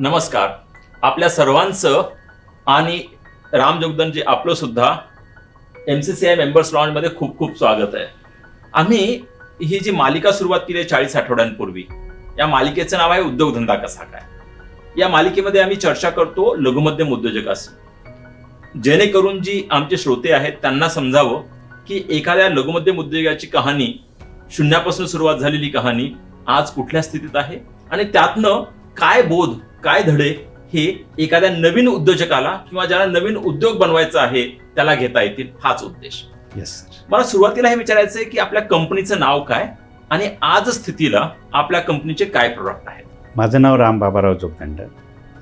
नमस्कार. आपल्या सर्वांचं आणि राम जोगदनजी आपलं सुद्धा M C C I members लॉन्जमध्ये खूप खूप स्वागत आहे. आम्ही ही जी मालिका सुरुवात केली आहे चाळीस आठवड्यांपूर्वी या मालिकेचं नाव आहे उद्योगधंदा कसा काय? या मालिकेमध्ये आम्ही चर्चा करतो लघुमध्यम उद्योजकाशी जेणेकरून जी आमचे श्रोते आहेत त्यांना समजावं की एखाद्या लघुमध्यम उद्योगाची कहाणी शून्यापासून सुरुवात झालेली कहाणी आज कुठल्या स्थितीत आहे? आणि त्यातनं काय बोध काय धडे हे एखाद्या नवीन उद्योजकाला किंवा ज्याला नवीन उद्योग बनवायचा आहे त्याला घेता येतील हाच उद्देश. येस सर मला सुरुवातीला हे विचारायचं आहे की आपल्या कंपनीचं नाव काय आणि आज स्थितीला आपल्या कंपनीचे काय प्रोडक्ट आहेत? माझं नाव राम बाबाराव जोगदंड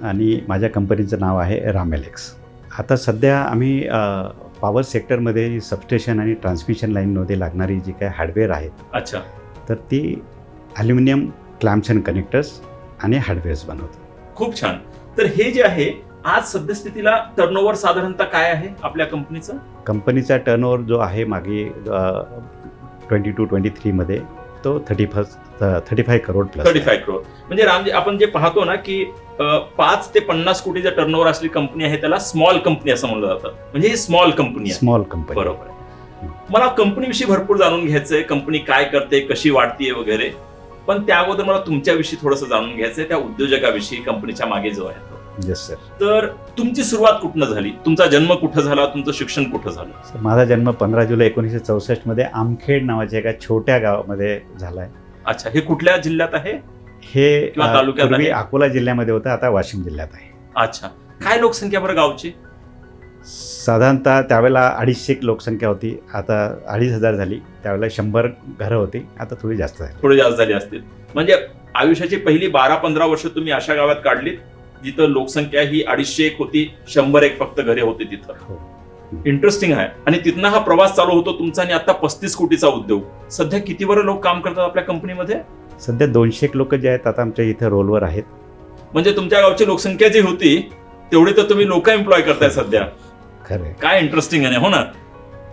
आणि माझ्या कंपनीचं नाव आहे रामेलेक्स आता सध्या आम्ही पॉवर सेक्टरमध्ये सबस्टेशन आणि ट्रान्समिशन लाईनमध्ये लागणारी जी काही हार्डवेअर आहेत अच्छा. तर ती ॲल्युमिनियम क्लॅम्प्स अँड कनेक्टर्स आणि हार्डवेअर्स बनवतो. खूप छान. तर हे जे आहे आज सद्यस्थितीला टर्नओव्हर साधारणतः काय आहे आपल्या कंपनीचं कंपनीचा टर्नओव्हर जो आहे मागे ट्वेंटी टू ट्वेंटी थ्रीमध्ये तो thirty first thirty five crore plus thirty five crore म्हणजे रामजी आपण जे पाहतो ना की पाच ते पन्नास कोटीचा टर्नओव्हर असलेली कंपनी आहे त्याला स्मॉल कंपनी असं म्हणलं जातं. म्हणजे ही स्मॉल कंपनी आहे. स्मॉल कंपनी बरोबर. आहे मला कंपनीविषयी भरपूर जाणून घ्यायचंय कंपनी काय करते कशी वाढतीये वगैरे. पण त्या अगोदर मला तुमच्याविषयी थोडंसं जाणून घ्यायचंय त्या उद्योजकाविषयी कंपनीच्या मागे जो आहे तो. येस सर तर तुमची सुरुवात कुठनं झाली? तुमचा जन्म कुठं झाला? तुमचं शिक्षण कुठं झालं? माझा जन्म पंधरा जुलै एकोणीसशे चौसष्टमध्ये आमखेड नावाच्या एका छोट्या गावामध्ये झाला आहे अच्छा हे कुठल्या जिल्ह्यात आहे? हे किंवा तालुक्यात पूर्वी आहे? अकोला जिल्ह्यामध्ये होतं आता वाशिम जिल्ह्यात आहे. अच्छा. काय लोकसंख्या बरं गावची? साधारणतः त्यावेळेला अडीचशे एक लोकसंख्या होती. आता अडीच हजार झाली. त्यावेळेला शंभर घरं होती. आता थोडी जास्त झाली. थोडी जास्त झाली असतील. म्हणजे आयुष्याची पहिली बारा पंधरा वर्ष तुम्ही अशा गावात काढलीत जिथं लोकसंख्या ही अडीचशे एक होती शंभर एक फक्त घरे होती तिथं. हो. इंटरेस्टिंग आहे. आणि तिथनं हा प्रवास चालू होतो तुमचा आणि आता पस्तीस कोटीचा उद्योग. सध्या किती बरं लोक काम करतात आपल्या कंपनीमध्ये? सध्या दोनशे एक लोक जे आहेत आता आमच्या इथं रोलवर आहेत. म्हणजे तुमच्या गावची लोकसंख्या जी होती तेवढी तर तुम्ही लोक एम्प्लॉय करताय सध्या. खरं काय इंटरेस्टिंग आहे हो ना?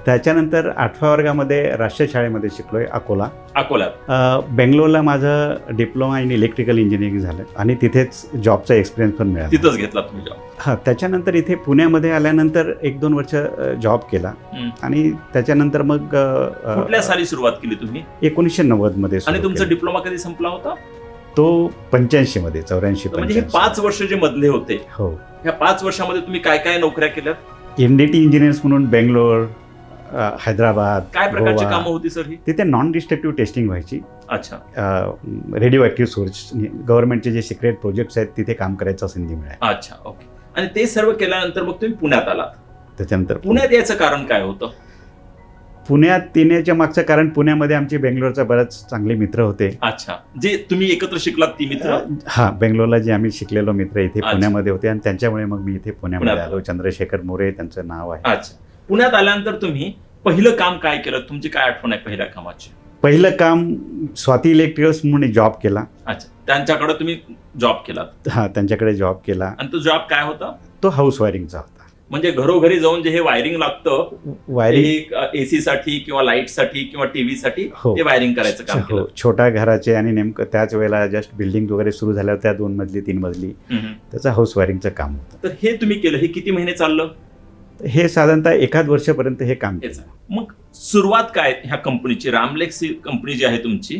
त्याच्यानंतर आठव्या वर्गामध्ये राष्ट्रीय शाळेमध्ये शिकलोय अकोला. अकोल्यात अ, बेंगलोरला माझं डिप्लोमा इन इलेक्ट्रिकल इंजिनिअरिंग झालं आणि तिथेच जॉबचा एक्सपिरियन्स पण मिळाला. तिथंच घेतला तुम्ही जॉब हां त्याच्यानंतर इथे पुण्यामध्ये आल्यानंतर एक दोन वर्ष जॉब केला. आणि त्याच्यानंतर मग कुठल्या साली सुरुवात केली तुम्ही? एकोणीसशे नव्वदमध्ये आणि तुमचा. डिप्लोमा कधी संपला होता? तो पंच्याऐंशी मध्ये चौऱ्याऐंशी म्हणजे हे पाच वर्ष जे मधले होते हो. ह्या पाच वर्षामध्ये तुम्ही काय काय नोकऱ्या केल्यात एनडीटी इंजिनियर्स म्हणून बेंगलोर हैदराबाद काय प्रकारची. कामं होती सर ही? तिथे नॉन डिस्ट्रक्टिव्ह टेस्टिंग व्हायची. अच्छा. रेडिओ ॲक्टिव्ह सोर्स गव्हर्नमेंटचे जे सिक्रेट प्रोजेक्ट्स आहेत तिथे काम करायचा संधी मिळाली. अच्छा ओके. आणि ते सर्व केल्यानंतर मग तुम्ही पुण्यात आलात. त्याच्यानंतर पुण्यात याचं कारण काय होतं? पुण्यात येण्याच्या मागचं कारण पुण्यामध्ये आमचे बेंगलोरचे बरेच चांगले मित्र होते. अच्छा. जे तुम्ही एकत्र शिकलात ती मित्र? हा बेंगलोरला जे आम्ही शिकलेलो मित्र इथे. पुण्यामध्ये होते आणि त्यांच्यामुळे मग मी इथे पुण्यामध्ये. आलो. चंद्रशेखर मोरे त्यांचं नाव आहे. अच्छा. पुण्यात आल्यानंतर तुम्ही पहिलं काम काय केलं? तुमची काय आठवण आहे पहिल्या कामाची? पहिलं काम स्वाती इलेक्ट्रिकल्स म्हणून जॉब केला. अच्छा. त्यांच्याकडे तुम्ही जॉब केलात? हा त्यांच्याकडे जॉब केला. आणि तो जॉब काय होता? तो हाऊस वायरिंगचा होता. म्हणजे घरोघरी जाऊन जे हे वायरिंग लागतं वायरिंग एसी साठी किंवा लाइटसाठी किंवा टीव्ही साठी हो. ते वायरिंग करायचं काम हो. छोट्या घराचे आणि नेमकं त्याच वेळेला जस्ट बिल्डिंग वगैरे सुरू झाल्यावर त्या दोन मजली तीन मजली. त्याचं हाऊस वायरिंगचं काम होतं. तर हे तुम्ही केलं हे किती महिने चाललं? हे साधारणतः एखाद वर्षापर्यंत हे काम. मग सुरुवात काय ह्या कंपनीची रामलेक्स कंपनी जी आहे तुमची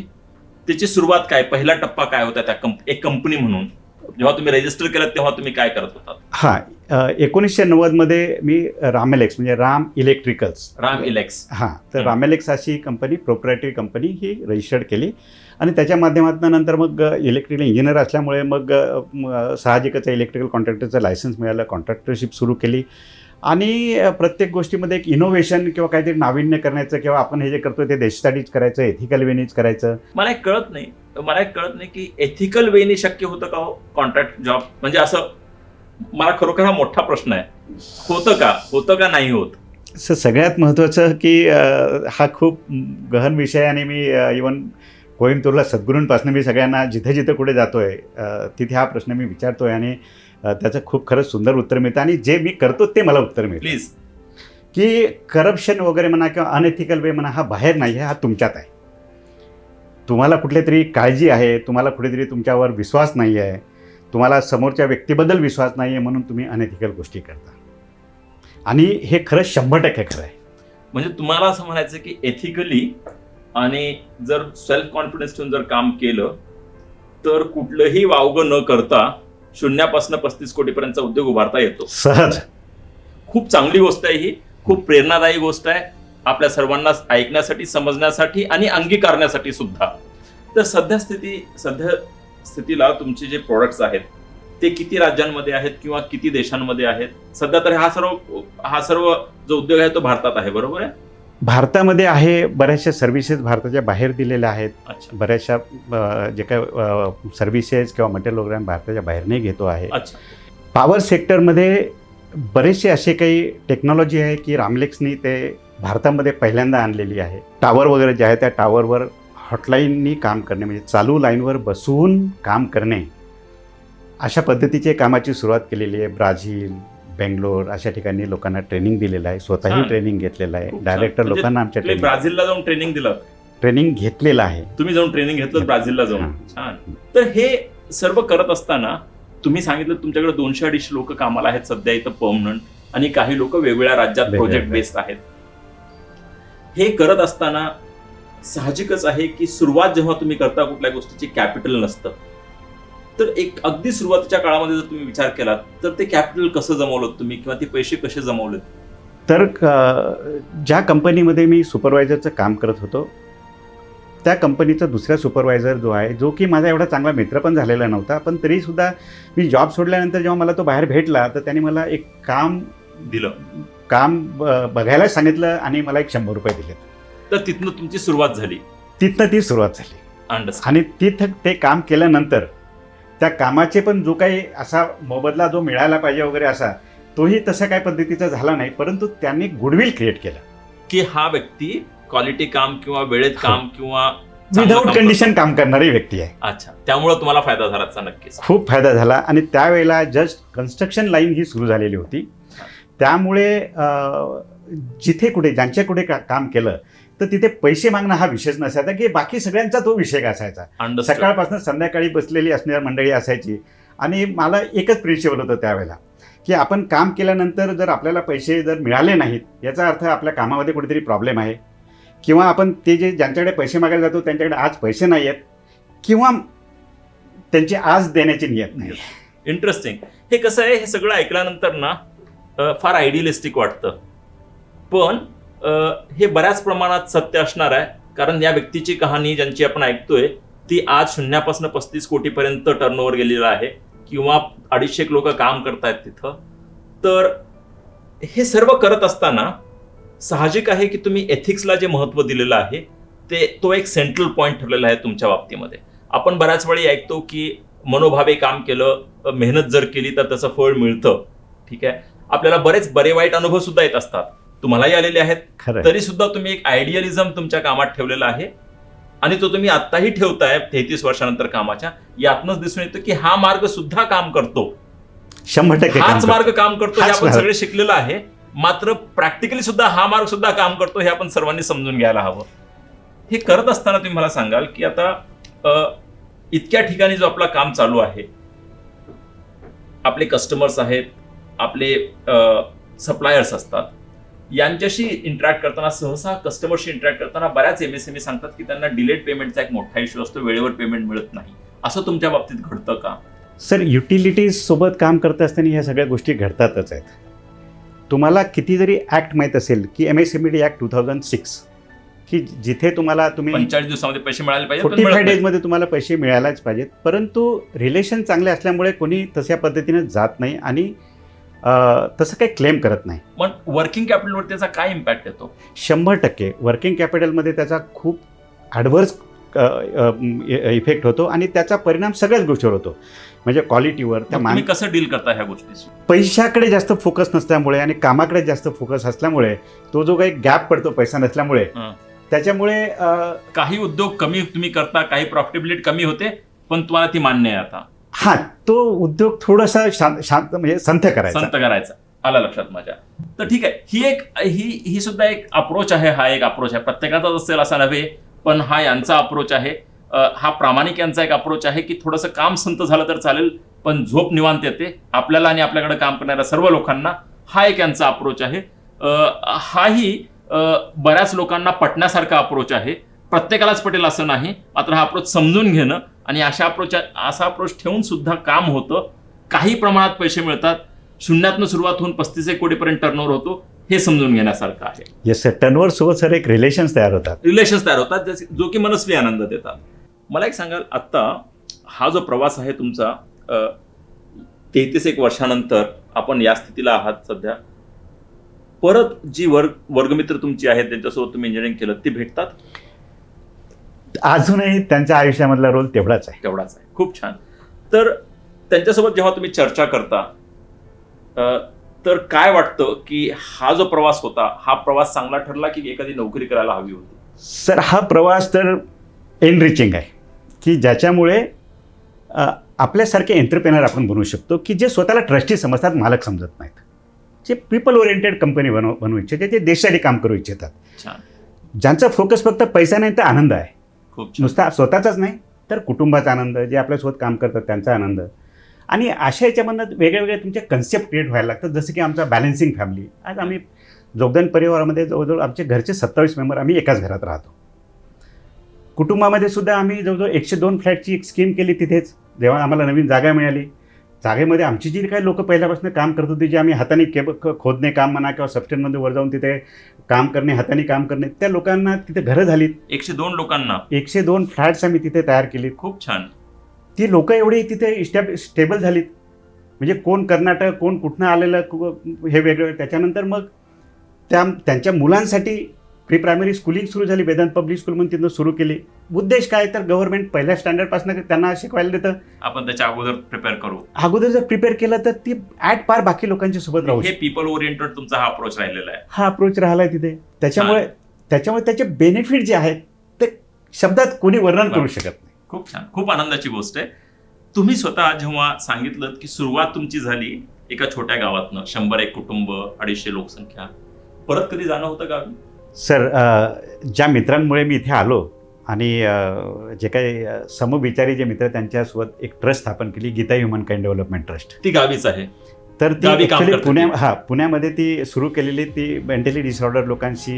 त्याची सुरुवात काय? पहिला टप्पा काय होता त्या कंप एक कंपनी म्हणून? जेव्हा तुम्ही रजिस्टर केलं तेव्हा तुम्ही काय करत होता हा एकोणीसशे नव्वदमध्ये मी रामेलेक्स म्हणजे राम इलेक्ट्रिकल्स. राम इलेक्स. हां तर हं. रामेलेक्स अशी कंपनी प्रोप्रायटरी कंपनी ही रजिस्टर्ड केली. आणि त्याच्या माध्यमातून नंतर मग इलेक्ट्रिकल इंजिनियर असल्यामुळे मग साहजिकच इलेक्ट्रिकल कॉन्ट्रॅक्टरचं लायसन्स मिळालं कॉन्ट्रॅक्टरशिप सुरू केली. आणि प्रत्येक गोष्टीमध्ये एक इनोव्हेशन किंवा काहीतरी नाविन्य करण्याचं किंवा आपण हे जे करतो ते देशासाठीच करायचं एथिकल वेनीच करायचं. मला एक कळत नाही मला एक कळत नाही की एथिकल वेनी शक्य होतं का कॉन्ट्रॅक्ट जॉब म्हणजे असं मला खरोखर हा मोठा प्रश्न आहे. होतं का? होतं का नाही होत? असं सगळ्यात महत्त्वाचं की हा खूप गहन विषय आहे आणि मी इवन कोइंबतूरला सद्गुरूंपासून मी सगळ्यांना जिथे जिथे कुठे जातोय अ, तिथे हा प्रश्न मी विचारतोय आणि अ, त्याचं खूप खरंच सुंदर उत्तर मिळतं आणि जे मी करतो ते मला उत्तर मिळतं. प्लीज की करप्शन वगैरे म्हणा किंवा अनएथिकल वे म्हणा हा बाहेर नाही आहे हा तुमच्यात आहे. तुम्हाला कुठली तरी काळजी आहे तुम्हाला कुठेतरी तुमच्यावर विश्वास नाही आहे. तुम्हाला समोरच्या व्यक्तीबद्दल विश्वास नाही आहे म्हणून तुम्ही अनएथिकल गोष्टी करता. आणि हे खरं शंभर टक्के खरं आहे. म्हणजे तुम्हाला असं म्हणायचं की एथिकली आणि जर सेल्फ कॉन्फिडन्स ठेवून जर काम केलं तर कुठलंही वावगं न करता शून्यापासून पस्तीस कोटीपर्यंतचा उद्योग उभारता येतो. सहज. खूप चांगली गोष्ट आहे ही. खूप प्रेरणादायी गोष्ट आहे. आपल्या सर्वांना ऐकण्यासाठी समजण्यासाठी आणि अंगीकारण्यासाठी सुद्धा. तर सध्या स्थिती सध्या स्थितीला तुमचे जे प्रोडक्ट्स आहेत ते किती राज्यांमध्ये आहेत किंवा किती देशांमध्ये आहेत? सध्या तर हा सर्व हा सर्व जो उद्योग आहे तो भारतात आहे बरोबर आहे? भारतामध्ये आहे बऱ्याचशा सर्व्हिसेस भारताच्या बाहेर दिलेल्या आहेत. बऱ्याचशा जे काय सर्व्हिसेस किंवा मटेरियल वगैरे भारताच्या बाहेरने घेतो आहे. पॉवर सेक्टरमध्ये बरेचसे असे काही टेक्नॉलॉजी आहे की रामलेक्सनी ते भारतामध्ये पहिल्यांदा आणलेली आहे. टावर वगैरे जे आहे त्या टावरवर हॉटलाईननी काम करणे म्हणजे चालू लाईनवर बसून काम करणे. अशा पद्धतीचे कामाची सुरुवात केलेली आहे ब्राझील बेंगलोर अशा ठिकाणी लोकांना ट्रेनिंग दिलेलं आहे. स्वतःही. ट्रेनिंग घेतलेलं आहे. डायरेक्टर म्हणजे लोकांना आमच्या ट्रेनिंग ब्राझीलला जाऊन ट्रेनिंग दिलं. ट्रेनिंग घेतलेलं आहे. तुम्ही जाऊन ट्रेनिंग घेतलं ब्राझीलला जाऊन. हां. तर हे सर्व करत असताना तुम्ही सांगितलं तुमच्याकडे दोनशे अडीचशे लोक कामाला आहेत सध्या इथं परमनंट आणि काही लोक वेगवेगळ्या राज्यात प्रोजेक्ट बेस्ड आहेत. हे करत असताना साहजिकच आहे की सुरुवात जेव्हा तुम्ही करता कुठल्या गोष्टीची कॅपिटल नसतं. तर एक अगदी सुरुवातीच्या काळामध्ये जर तुम्ही विचार केला तर ते कॅपिटल कसं जमवलं तुम्ही किंवा ते पैसे कसे जमवले तर ज्या कंपनीमध्ये मी सुपरवायझरचं काम करत होतो त्या कंपनीचा दुसरा सुपरवायझर जो आहे जो की माझा एवढा चांगला मित्र पण झालेला नव्हता पण तरीसुद्धा मी जॉब सोडल्यानंतर जेव्हा मला तो बाहेर भेटला तर त्याने मला एक काम दिलं. काम ब- बघायला सांगितलं आणि मला एक शंभर रुपये दिले तर तिथनं तुमची सुरुवात झाली. तिथनं ती सुरुवात झाली. अंडरस्टँड आणि तिथं ते काम केल्यानंतर त्या कामाचे पण जो काही असा मोबदला जो मिळायला पाहिजे वगैरे असा तोही तशा काही पद्धतीचा झाला नाही परंतु त्यांनी गुडविल क्रिएट केलं. की हा व्यक्ती क्वालिटी काम किंवा वेळेत काम किंवा चांगलं विदाऊट कंडिशन काम करणारी व्यक्ती आहे. अच्छा त्यामुळे तुम्हाला फायदा झाला नक्कीच खूप फायदा झाला आणि त्यावेळेला जस्ट कन्स्ट्रक्शन लाईन ही सुरू झालेली होती. त्यामुळे जिथे कुठे ज्यांच्या कुठे काम केलं तर तिथे पैसे मागणं हा विषयच नसायचा की बाकी सगळ्यांचा तो विषय असायचा. सकाळपासून संध्याकाळी बसलेली असणारी मंडळी असायची. आणि मला एकच प्रिन्सिपल होतं त्यावेळेला की आपण काम केल्यानंतर जर आपल्याला पैसे जर मिळाले नाहीत याचा अर्थ आपल्या कामामध्ये कुठेतरी प्रॉब्लेम आहे. किंवा आपण ते जे ज्यांच्याकडे पैसे मागायला जातो त्यांच्याकडे आज पैसे नाही आहेत किंवा त्यांची आज देण्याची नियत नाही. इंटरेस्टिंग हे कसं आहे हे सगळं ऐकल्यानंतर ना फार आयडियलिस्टिक वाटतं. पण हे बऱ्याच प्रमाणात सत्य असणार आहे. कारण या व्यक्तीची कहाणी ज्यांची आपण ऐकतोय ती आज शून्यापासून पस्तीस कोटीपर्यंत टर्नओव्हर गेलेलं आहे. किंवा अडीचशे लोक काम करतायत तिथं. तर हे सर्व करत असताना साहजिक आहे की तुम्ही एथिक्सला जे महत्त्व दिलेलं आहे ते तो एक सेंट्रल पॉईंट ठरलेला आहे तुमच्या बाबतीमध्ये. आपण बऱ्याच वेळी ऐकतो की मनोभावे काम केलं मेहनत जर केली तर त्याचं फळ मिळतं. ठीक आहे? आपल्याला बरेच बरे वाईट अनुभव सुद्धा येत असतात. तुम्हालाही आलेले आहेत. तरी सुद्धा तुम्ही एक आयडियलिझम तुमच्या कामात ठेवलेला आहे. आणि तो तुम्ही आत्ताही ठेवताय तेहतीस वर्षानंतर कामाच्या. यातनच दिसून येतं की हा मार्ग सुद्धा काम करतो. शंभर टक्के हाच. मार्ग काम करतो हे आपण. सगळे शिकलेलं आहे. मात्र प्रॅक्टिकली सुद्धा हा मार्ग सुद्धा काम करतो हे आपण सर्वांनी समजून घ्यायला हवं. हे करत असताना तुम्ही मला सांगाल की आता इतक्या ठिकाणी जो आपला काम चालू आहे आपले कस्टमर्स आहेत आपले सप्लायर्स असतात. यांच्याशी इंटरॅक्ट करताना सहसा कस्टमरशी इंटरॅक्ट करताना बऱ्याच एमएसएमई सांगतात की त्यांना डिलेड पेमेंटचा एक मोठा इश्यू असतो वेळेवर पेमेंट मिळत नाही. असं तुमच्या बाबतीत घडतं का? सर युटिलिटीज सोबत काम करत असताना ह्या सगळ्या गोष्टी घडतातच आहेत. तुम्हाला किती जरी ॲक्ट माहीत असेल की M S M D act two thousand six की जिथे तुम्हाला तुम्ही पंचेचाळीस दिवसामध्ये पैसे मिळाले पाहिजे फोर्टी फाय. डेजमध्ये तुम्हाला पैसे मिळायलाच पाहिजेत. परंतु रिलेशन चांगले असल्यामुळे कोणी तशा पद्धतीने जात नाही आणि तसं काही क्लेम करत नाही. पण वर्किंग कॅपिटलवर त्याचा काय इम्पॅक्ट येतो? शंभर टक्के. वर्किंग कॅपिटलमध्ये त्याचा खूप ॲडव्हर्स इफेक्ट होतो आणि त्याचा परिणाम सगळ्याच गोष्टीवर होतो. म्हणजे क्वालिटीवर त्या कसं डील करता ह्या गोष्टीशी? पैशाकडे जास्त फोकस नसल्यामुळे आणि कामाकडे जास्त फोकस असल्यामुळे तो जो काही गॅप पडतो पैसा नसल्यामुळे. त्याच्यामुळे काही उद्योग कमी तुम्ही करता काही प्रॉफिटेबिलिटी कमी होते पण तुम्हाला ती मान्य आहे आता. हा तो उद्योग थोडासा शांत शांत म्हणजे संथ करायचा. संत करायचा. आला लक्षात माझ्या. तर ठीक आहे ही एक ही ही सुद्धा एक अप्रोच आहे हा एक अप्रोच आहे. प्रत्येकाचाच असेल असा नव्हे पण हा यांचा अप्रोच आहे. अ, हा प्रामाणिक यांचा एक अप्रोच आहे की थोडंसं काम संत झालं तर चालेल पण झोप निवांत येते. आपल्याला आणि आपल्याकडे काम करणाऱ्या सर्व लोकांना हा एक यांचा अप्रोच आहे. अ, हाही अ, बऱ्याच लोकांना पटण्यासारखा अप्रोच आहे. प्रत्येकालाच पटेल असं नाही मात्र हा अप्रोच समजून घेणं आणि अशा अप्रोच असा अप्रोच ठेवून सुद्धा काम होतं. काही प्रमाणात पैसे मिळतात. शून्यातनं सुरुवात होऊन पस्तीस एक कोटीपर्यंत टर्नओव्हर होतो. हे समजून घेण्यासारखं आहे. येस सर टर्नवर सोबत सर एक रिलेशन्स तयार होतात. रिलेशन्स तयार होतात जसे- जो की मनस्वी आनंद देतात. मला एक सांगाल आत्ता हा जो प्रवास आहे तुमचा तेहतीस एक वर्षानंतर आपण या स्थितीला आहात सध्या. परत जी वर्ग वर्गमित्र तुमची आहेत त्यांच्यासोबत तुम्ही इंजिनिअरिंग केलं ती भेटतात? अजूनही त्यांच्या आयुष्यामधला रोल तेवढाच आहे. तेवढाच आहे. खूप छान. तर त्यांच्यासोबत जेव्हा तुम्ही चर्चा करता तर काय वाटतं की हा जो प्रवास होता हा प्रवास चांगला ठरला की एखादी नोकरी करायला हवी होती? सर हा प्रवास तर एनरिचिंग आहे की ज्याच्यामुळे आपल्यासारखे एंटरप्रेनर आपण बनवू शकतो की जे स्वतःला ट्रस्टी समजतात मालक समजत नाहीत. जे पीपल ओरिएंटेड कंपनी बनव बनवू इच्छिते जे देशासाठी काम करू इच्छितात. ज्यांचा फोकस फक्त पैसा नाही तर आनंद आहे. नुसता स्वतःचाच नाही तर कुटुंबाचा आनंद जे आपल्यासोबत काम करतात त्यांचा आनंद. आणि अशा याच्यामधनं वेगळ्या तुमचे कन्सेप्ट क्रिएट व्हायला लागतात जसं की आमचा बॅलन्सिंग फॅमिली आज आम्ही जोगदान परिवारामध्ये जवळजवळ आमचे घरचे सत्तावीस मेंबर आम्ही एकाच घरात राहतो. कुटुंबामध्ये सुद्धा आम्ही जवळजवळ एकशे दोन फ्लॅटची एक स्कीम केली तिथेच. जेव्हा आम्हाला नवीन जागा मिळाली जागेमध्ये आमची जी काही लोक पहिल्यापासून काम करत होती जे आम्ही हाताने केब खोदणे काम म्हणा किंवा सबस्टेनमध्ये वर जाऊन तिथे काम करणे हाताने काम करणे त्या लोकांना तिथे घरं झालीत. एकशे दोन लोकांना. एकशे दोन फ्लॅट्स आम्ही तिथे तयार केली खूप छान. ती लोक एवढी तिथे स्टॅब स्टेबल झालीत. म्हणजे कोण कर्नाटक कोण कुठनं आलेलं कु- हे वेगळं. त्याच्यानंतर मग त्या त्यांच्या मुलांसाठी प्री प्रायमरी स्कूलिंग सुरू झाली वेदांत पब्लिक स्कूल म्हणून तिथं सुरू केली. उद्देश काय? तर गव्हर्नमेंट पहिल्या स्टँडर्डपासून त्यांना शिकवायला देतं. आपण त्याच्या अगोदर प्रिपेअर करू. अगोदर जर प्रिपेअर केलं तर ती ॲट पार बाकी लोकांच्या सोबत राहू हे पीपल ओरिएंटेड तुमचा हा अप्रोच राहिलेला आहे. हा अप्रोच राहिला तिथे. त्याच्यामुळे त्याच्यामुळे त्याचे बेनिफिट जे आहेत ते शब्दात कोणी वर्णन करू शकत नाही. खूप छान. खूप आनंदाची गोष्ट आहे. तुम्ही स्वतः जेव्हा सांगितलं की सुरुवात तुमची झाली एका छोट्या गावातनं शंभर एक कुटुंब अडीचशे लोकसंख्या. परत कधी जाणं होतं गावी? सर ज्या मित्रांमुळे मी इथे आलो आणि जे काही समविचारी जे मित्र त्यांच्यासोबत एक ट्रस्ट स्थापन केली Gita human kind development trust. ती गावीच आहे. तर ती पुण्या. हा पुण्यामध्ये ती सुरू केलेली ती मेंटली डिसऑर्डर लोकांशी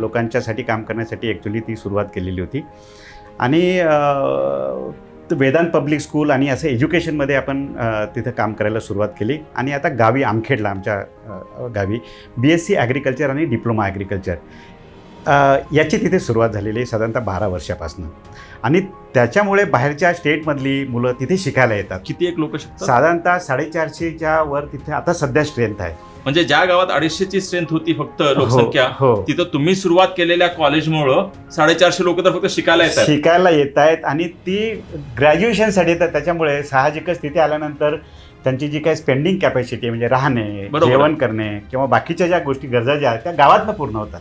लोकांच्यासाठी काम करण्यासाठी ॲक्च्युली ती सुरुवात केलेली होती. आणि वेदांत पब्लिक स्कूल आणि असं एज्युकेशनमध्ये आपण तिथं काम करायला सुरुवात केली. आणि आता गावी आमखेडला आमच्या गावी बी एस सी ॲग्रिकल्चर आणि डिप्लोमा ॲग्रिकल्चर याची तिथे सुरुवात झालेली आहे साधारणतः बारा वर्षापासून. आणि त्याच्यामुळे बाहेरच्या स्टेटमधली मुलं तिथे शिकायला येतात. किती एक लोक साधारणतः साडेचारशेच्या वर तिथे आता सध्या स्ट्रेंथ आहे. म्हणजे ज्या गावात अडीचशेची स्ट्रेंथ होती फक्त लोकसंख्या हो. हो. तिथं तुम्ही सुरुवात केलेल्या कॉलेजमुळं साडेचारशे लोक तर फक्त शिकायला येतात. शिकायला येत आहेत आणि ती ग्रॅज्युएशनसाठी येतात त्याच्यामुळे साहजिकच तिथे आल्यानंतर त्यांची जी काही स्पेंडिंग कॅपॅसिटी म्हणजे राहणे. जेवण करणे किंवा बाकीच्या ज्या गोष्टी गरजा ज्या आहेत त्या गावातनं पूर्ण होतात.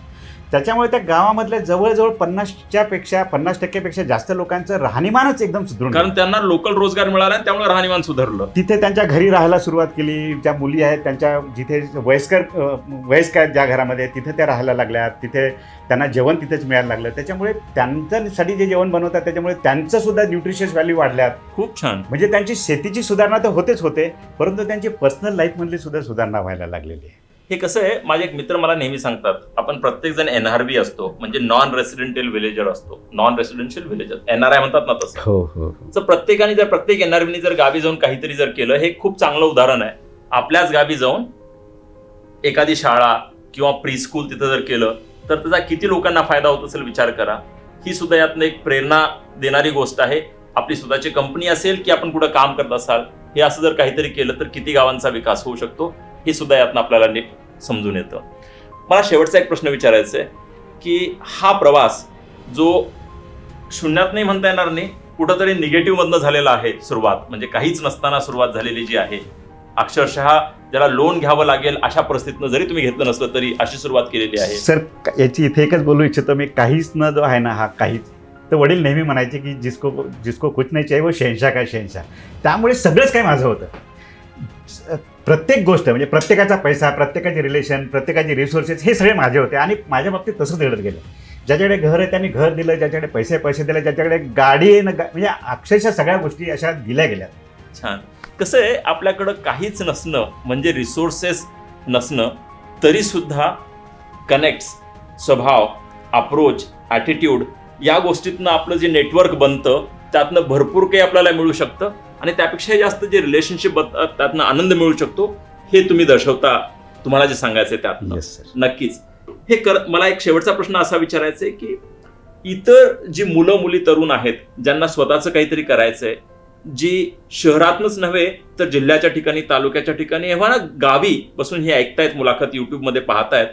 त्याच्यामुळे त्या गावामधल्या जवळजवळ पन्नासच्या पेक्षा पन्नास टक्क्यापेक्षा जास्त लोकांचं राहणीमानच एकदम सुधरून कारण. त्यांना लोकल रोजगार मिळाला आणि त्यामुळे राहणीमान सुधारलं. तिथे त्यांच्या घरी राहायला सुरुवात केली ज्या मुली आहेत त्यांच्या जिथे वयस्कर अ, वयस्कर आहेत ज्या घरामध्ये तिथे त्या राहायला लागल्या तिथे त्यांना जेवण तिथेच मिळायला लागलं. त्याच्यामुळे त्यांच्यासाठी जे जेवण बनवतात त्याच्यामुळे त्यांचं सुद्धा न्यूट्रिशियस व्हॅल्यू वाढल्यात. खूप छान. म्हणजे त्यांची शेतीची सुधारणा तर होतेच होते परंतु त्यांची पर्सनल लाईफमधली सुद्धा सुधारणा व्हायला लागलेली आहे. हे कसं आहे माझे एक मित्र मला नेहमी सांगतात आपण प्रत्येक जण एनआरबी असतो म्हणजे नॉन रेसिडेंटियल विलेजर असतो नॉन रेसिडेन्शियल विलेजर एनआरआय म्हणतात ना तसं. हो हो तर प्रत्येकाने जर प्रत्येक एनआरबीने जर गावी जाऊन काहीतरी जर केलं हे खूप चांगलं उदाहरण आहे. आपल्याच गावी जाऊन एखादी शाळा किंवा प्री स्कूल तिथं जर केलं तर त्याचा किती लोकांना फायदा होत असेल विचार करा. ही सुद्धा यातनं एक प्रेरणा देणारी गोष्ट आहे. आपली स्वतःची कंपनी असेल की आपण कुठं काम करत असाल हे असं जर काहीतरी केलं तर किती गावांचा विकास होऊ शकतो. हे सुद्धा यातनं आपल्याला नीट समजून येतं. मला शेवटचा एक प्रश्न विचारायचा आहे की हा प्रवास जो शून्यात नाही म्हणता येणार नाही कुठंतरी निगेटिव्हमधनं झालेला आहे सुरुवात म्हणजे काहीच नसताना सुरुवात झालेली जी आहे अक्षरशः ज्याला लोन घ्यावं लागेल अशा परिस्थितीनं जरी तुम्ही घेतलं नसलं तरी अशी सुरुवात केलेली आहे. सर याची इथे एकच बोलू इच्छितो मी काहीच न जो आहे ना हा काहीच. तर वडील नेहमी म्हणायचे की जिसको जिसको कुछ नाही चाहिए वो शहनशाह काय शहनशाह त्यामुळे सगळंच काही माझं होतं. प्रत्येक गोष्ट म्हणजे प्रत्येकाचा पैसा प्रत्येकाचे रिलेशन प्रत्येकाचे रिसोर्सेस हे सगळे माझे होते आणि माझ्या बाबतीत तसंच घडत गेलं. ज्याच्याकडे घर आहे त्यांनी घर दिलं ज्याच्याकडे पैसे पैसे दिले ज्याच्याकडे गाडी आहे ना म्हणजे अक्षरशः सगळ्या गोष्टी अशा दिल्या गेल्या. छान. कसं आहे आपल्याकडं काहीच नसणं म्हणजे रिसोर्सेस नसणं तरीसुद्धा कनेक्ट्स स्वभाव अप्रोच ॲटिट्यूड या गोष्टीतनं आपलं जे नेटवर्क बनतं त्यातनं भरपूर काही आपल्याला मिळू शकतं. आणि त्यापेक्षा जास्त जे रिलेशनशिप त्यातनं आनंद मिळू शकतो हे तुम्ही दर्शवता तुम्हाला जे सांगायचं त्यातनं. नक्कीच. हे कर मला एक शेवटचा प्रश्न असा विचारायचा आहे की इतर जी मुलं मुली तरुण आहेत ज्यांना स्वतःचं काहीतरी करायचंय जी शहरातनच नव्हे तर जिल्ह्याच्या ठिकाणी तालुक्याच्या ठिकाणी एव्हा ना गावी बसून हे ऐकतायत मुलाखत युट्यूबमध्ये पाहतायत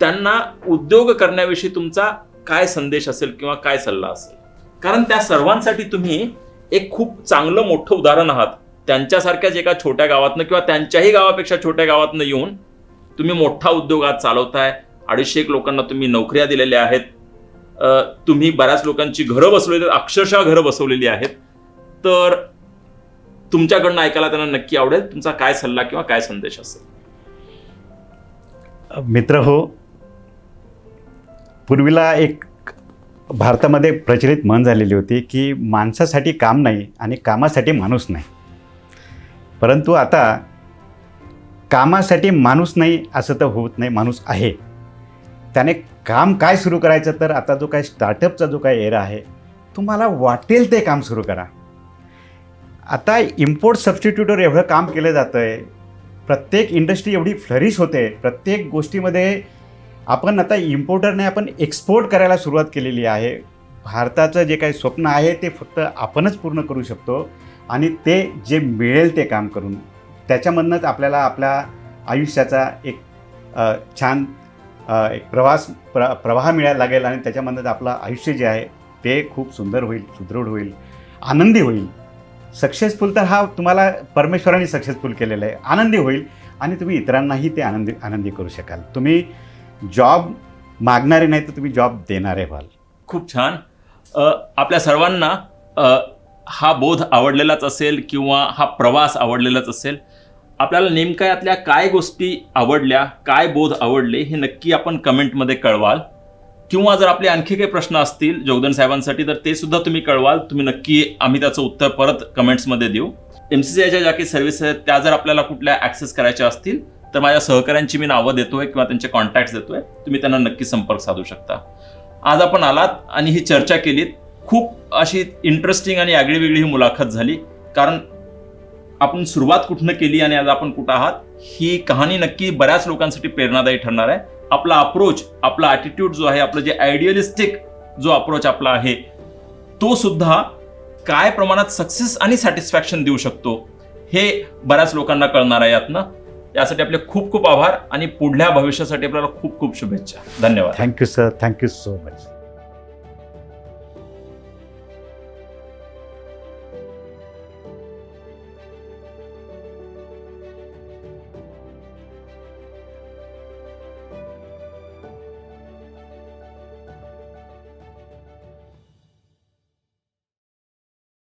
त्यांना उद्योग करण्याविषयी तुमचा काय संदेश असेल किंवा काय सल्ला असेल? कारण त्या सर्वांसाठी तुम्ही एक खूप चांगलं मोठं उदाहरण आहात. त्यांच्यासारख्याच एका छोट्या गावातनं किंवा त्यांच्याही गावापेक्षा छोट्या गावातनं येऊन तुम्ही मोठा उद्योग आज चालवताय अडीचशे एक लोकांना तुम्ही नोकऱ्या दिलेल्या आहेत. तुम्ही बऱ्याच लोकांची घरं बसवलेली अक्षरशः घरं बसवलेली आहेत. तर तुमच्याकडनं ऐकायला त्यांना नक्की आवडेल तुमचा काय सल्ला किंवा काय संदेश असेल? मित्र हो पूर्वीला एक भारतामध्ये प्रचलित म्हण झालेली होती की माणसासाठी काम नाही आणि कामासाठी माणूस नाही. परंतु आता कामासाठी माणूस नाही असं तर होत नाही माणूस आहे. त्याने काम काय सुरू करायचं तर आता जो काय स्टार्टअपचा जो काय एरा आहे तुम्हाला वाटेल ते काम सुरू करा. आता इम्पोर्ट सबस्टिट्यूटवर एवढं काम केलं जातं आहे प्रत्येक इंडस्ट्री एवढी फ्लरिश होते प्रत्येक गोष्टीमध्ये आपण आता इम्पोर्टरने आपण एक्सपोर्ट करायला सुरुवात केलेली आहे. भारताचं जे काही स्वप्न आहे ते फक्त आपणच पूर्ण करू शकतो आणि ते जे मिळेल ते काम करून. त्याच्यामधनंच आपल्याला आपल्या आयुष्याचा एक छान एक प्रवास प्र प्रवाह मिळायला लागेल आणि त्याच्यामधनंच आपलं आयुष्य जे आहे ते खूप सुंदर होईल सुदृढ होईल आनंदी होईल. सक्सेसफुल तर हा तुम्हाला परमेश्वराने सक्सेसफुल केलेला आहे. आनंदी होईल आणि तुम्ही इतरांनाही ते आनंदी आनंदी करू शकाल. तुम्ही जॉब मागणारे नाही तर तुम्ही जॉब देणारे व्हाल. खूप छान. अ, आपल्या सर्वांना अ, हा बोध आवडलेलाच असेल किंवा हा प्रवास आवडलेलाच असेल आपल्याला नेमका यातल्या काय गोष्टी आवडल्या काय बोध आवडले हे नक्की आपण कमेंटमध्ये कळवाल. किंवा जर आपले आणखी काही प्रश्न असतील जोगदन साहेबांसाठी तर ते सुद्धा तुम्ही कळवाल. तुम्ही नक्की आम्ही त्याचं उत्तर परत कमेंट्समध्ये देऊ. एम सी सी आयच्या ज्या काही सर्व्हिस आहेत त्या जर आपल्याला कुठल्या ॲक्सेस करायच्या असतील तर माझ्या सहकाऱ्यांची मी नावं देतोय किंवा त्यांचे कॉन्टॅक्ट देतोय. तुम्ही त्यांना नक्की संपर्क साधू शकता. आज आपण आलात आणि ही चर्चा केलीत. खूप अशी इंटरेस्टिंग आणि आगळीवेगळी ही मुलाखत झाली. कारण आपण सुरुवात कुठनं केली आणि आज आपण कुठं आहात ही कहाणी नक्की बऱ्याच लोकांसाठी प्रेरणादायी ठरणार आहे. आपला अप्रोच आपला ॲटिट्यूड जो आहे आपलं जे आयडियलिस्टिक जो अप्रोच आपला आहे तो सुद्धा काय प्रमाणात सक्सेस आणि सॅटिस्फॅक्शन देऊ शकतो हे बऱ्याच लोकांना कळणार आहे यातनं. यासाठी आपले खूप खूप आभार आणि पुढल्या भविष्यासाठी आपल्याला खूप खूप शुभेच्छा. धन्यवाद. Thank you sir thank you so much